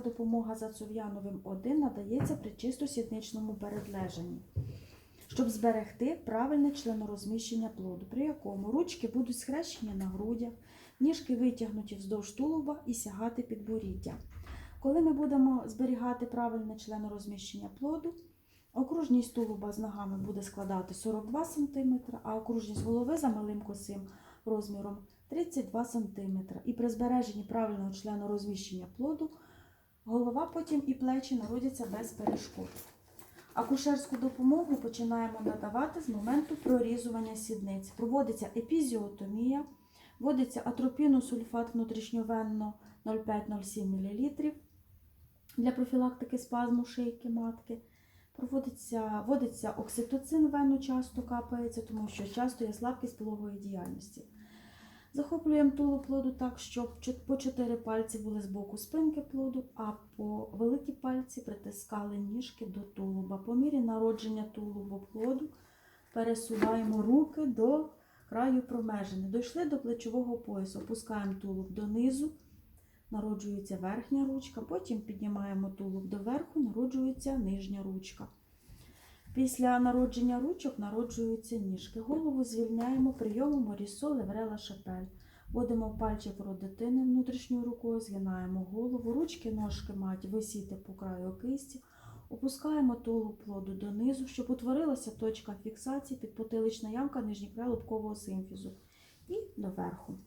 Допомога за Цов'яновим 1 надається при чисто-сідничному передлежанні, щоб зберегти правильне членорозміщення плоду, при якому ручки будуть схрещені на грудях, ніжки витягнуті вздовж тулуба і сягати під боріддя. Коли ми будемо зберігати правильне членорозміщення плоду, окружність тулуба з ногами буде складати 42 см, а окружність голови за малим косим розміром 32 см. І при збереженні правильного членорозміщення плоду голова потім і плечі народяться без перешкод. Акушерську допомогу починаємо надавати з моменту прорізування сідниць. Проводиться епізіотомія, вводиться атропіносульфат внутрішньовенно 0,5-0,7 мл для профілактики спазму шийки матки. Проводиться, вводиться окситоцин вену часто капається, тому що часто є слабкість пологової діяльності. Захоплюємо тулуб плоду так, щоб по 4 пальці були з боку спинки плоду, а по великі пальці притискали ніжки до тулуба. По мірі народження тулубу плоду пересуваємо руки до краю промежини. Дійшли до плечового поясу, опускаємо тулуб донизу, народжується верхня ручка, потім піднімаємо тулуб доверху, народжується нижня ручка. Після народження ручок народжуються ніжки. Голову звільняємо прийомом Морісо Леврела Шапель. Вводимо пальчик в рот дитини внутрішньою рукою, згинаємо голову, ручки, ножки мають висіти по краю кисті, опускаємо тулуб плоду донизу, щоб утворилася точка фіксації підпотилична ямка нижній лобкового симфізу. І доверху.